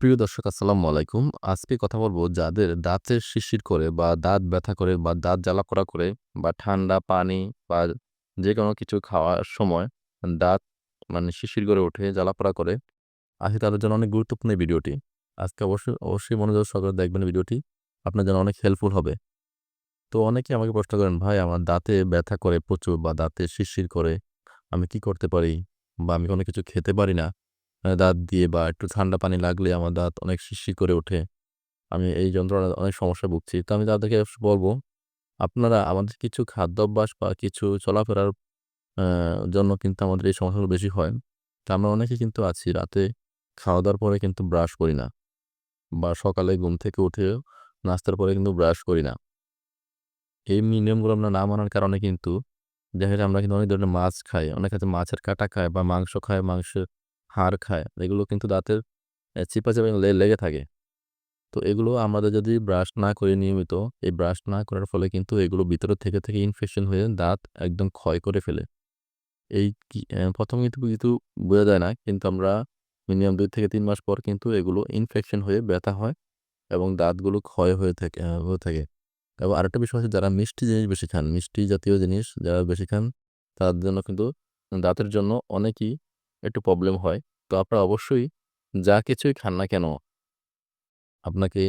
প্রিয় দর্শক আসসালামু আলাইকুম। আজকে কথা বলব যাদের দাঁতের শিরশির করে বা দাঁত ব্যথা করে বা দাঁত জ্বালা করা করে বা ঠান্ডা পানি বা যেকোনো কিছু খাওয়ার সময় দাঁত মানে শিরশির করে ওঠে, জ্বালা-পোড়া করে। আজকে তাদের জন্য অনেক গুরুত্বপূর্ণ এই ভিডিওটি। আজকে অবশ্যই, অবশ্যই মনোযোগ সহকারে দেখবেন ভিডিওটি। আপনার জন্য অনেক হেল্পফুল হবে। তো অনেকেই আমাকে প্রশ্ন করেন, "ভাই আমার দাঁতে ব্যথা করে প্রচুর বা দাঁতে শিরশির করে। আমি কি করতে পারি? বা আমি কোনো কিছু খেতে পারি না। দাঁত দিয়ে বা একটু ঠান্ডা পানি লাগলে আমার দাঁত অনেক শিরশির করে ওঠে। আমি এই যন্ত্রণায় অনেক সমস্যা ভুগছি।" তো আমি তাদেরকে বলব আপনারা আমাদের কিছু খাদ্যাভ্যাস বা কিছু চলাফেরার জন্য কিন্তু আমাদের এই সমস্যাগুলো বেশি হয়। তা আমরা অনেকে কিন্তু আছি রাতে খাওয়া-দাওয়ার পরে কিন্তু ব্রাশ করি না। বা সকালে ঘুম থেকে উঠে নাস্তার পরে কিন্তু ব্রাশ করি না। এই নিয়মগুলো আমরা না মানার কারণে কিন্তু দেখা যায় আমরা কিন্তু অনেক ধরনের মাছ খাই। অনেক মাছের কাঁটা খায় বা মাংস খায়, মাংসের হাড় খায়। এগুলো কিন্তু দাঁতের এ চিপাচাপি লে লেগে থাকে। তো এগুলো আমাদের যদি ব্রাশ না করি নিয়মিত, এই ব্রাশ না করার ফলে কিন্তু এগুলো ভিতরে থেকে, থেকে ইনফেকশন হয়ে দাঁত একদম ক্ষয় করে ফেলে। এই ১ম কিন্তু কিছু বোঝা যায় না। কিন্তু আমরা মিনিমাম দুই থেকে তিন মাস পর কিন্তু এগুলো ইনফেকশন হয়ে ব্যথা হয় এবং দাঁতগুলো ক্ষয় হয়ে থাকে হয়ে থাকে। এবং আরেকটা বিষয় হচ্ছে যারা মিষ্টি জিনিস বেশি খান, মিষ্টি জাতীয় জিনিস যারা বেশি খান তাদের জন্য কিন্তু দাঁতের জন্য অনেকই একটু প্রবলেম হয়। তো আপনারা অবশ্যই যা কিছুই খান না কেন আপনাকে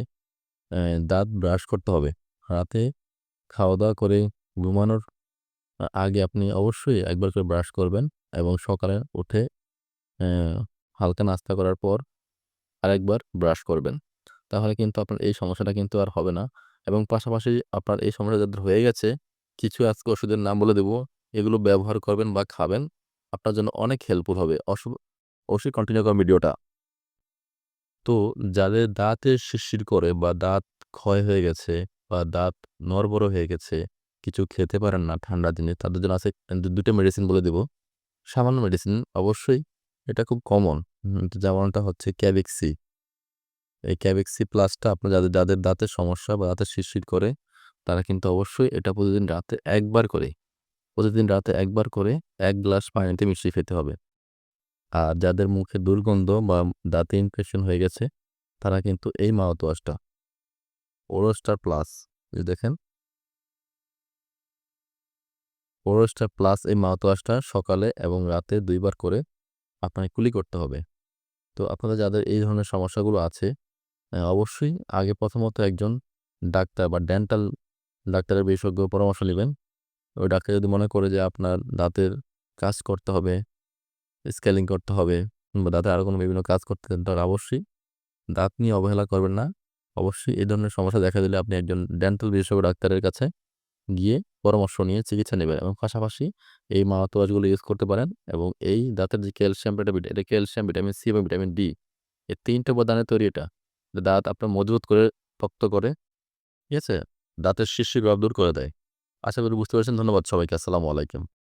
দাঁত ব্রাশ করতে হবে। রাতে খাওয়া-দাওয়া করে ঘুমানোর আগে আপনি অবশ্যই একবার করে ব্রাশ করবেন এবং সকালে উঠে হালকা নাস্তা করার পর আরেকবার ব্রাশ করবেন। তাহলে কিন্তু আপনার এই সমস্যাটা কিন্তু আর হবে না এবং পাশাপাশি আপনার এই সমস্যা যাদের হয়ে গেছে, কিছু আজকে ওষুধের নাম বলে দেব। এগুলো ব্যবহার করবেন বা খাবেন। আপনার জন্য অনেক হেল্পফুল হবে। অবশ্যই কন্টিনিউ করুন ভিডিওটা। তো যাদের দাঁতে শিরশির করে বা দাঁত ক্ষয় হয়ে গেছে বা দাঁত নড়বড় হয়ে গেছে, কিছু খেতে পারেন না ঠান্ডা দিনে, তাদের জন্য আছে দু ২ মেডিসিন বলে দিব। সামান্য মেডিসিন অবশ্যই এটা খুব কমন। যেমনটা হচ্ছে ক্যাভিক্সি। এই ক্যাভিক্সি প্লাসটা আপনার যাদের, যাদের দাঁতের সমস্যা বা দাঁতে শিরশির করে, তারা কিন্তু অবশ্যই এটা প্রতিদিন রাতে একবার করে, প্রতিদিন রাতে একবার করে এক গ্লাস পানিতে মিশিয়ে খেতে হবে। আর যাদের মুখে দুর্গন্ধ বা দাঁতে ইনফেকশন হয়ে গেছে, তারা কিন্তু এই মাউথওয়াশটা ওরোস্টার প্লাস দেখেন ওরোস্টার প্লাস এই মাউথওয়াশটা সকালে এবং রাতে দুইবার করে আপনাকে কুলি করতে হবে। তো আপনাদের যাদের এই ধরনের সমস্যাগুলো আছে, অবশ্যই আগে প্রথমত একজন ডাক্তার বা ডেন্টাল ডাক্তারের বিশেষজ্ঞ পরামর্শ নিবেন। ওই ডাক্তার যদি মনে করে যে আপনার দাঁতের কাজ করতে হবে, স্কেলিং করতে হবে কিংবা দাঁতের আরও কোনো বিভিন্ন কাজ করতে তাহলে অবশ্যই দাঁত নিয়ে অবহেলা করবেন না। অবশ্যই এই ধরনের সমস্যা দেখা দিলে আপনি একজন ডেন্টাল বিশেষজ্ঞ ডাক্তারের কাছে গিয়ে পরামর্শ নিয়ে চিকিৎসা নেবেন এবং পাশাপাশি এই মাউথওয়াশগুলো ইউজ করতে পারেন এবং এই দাঁতের যে ক্যালসিয়াম ভিটামিন এটা ক্যালসিয়াম, ভিটামিন সি এবং ভিটামিন ডি এই ৩ টা উপাদানে তৈরি এটা। দাঁত আপনার মজবুত করে, শক্ত করে, ঠিক আছে? দাঁতের শিরশির ভাব দূর করে দেয়। আশা করি বুঝতে পারছেন ধন্যবাদ সবাইকে। আসসালামু আলাইকুম।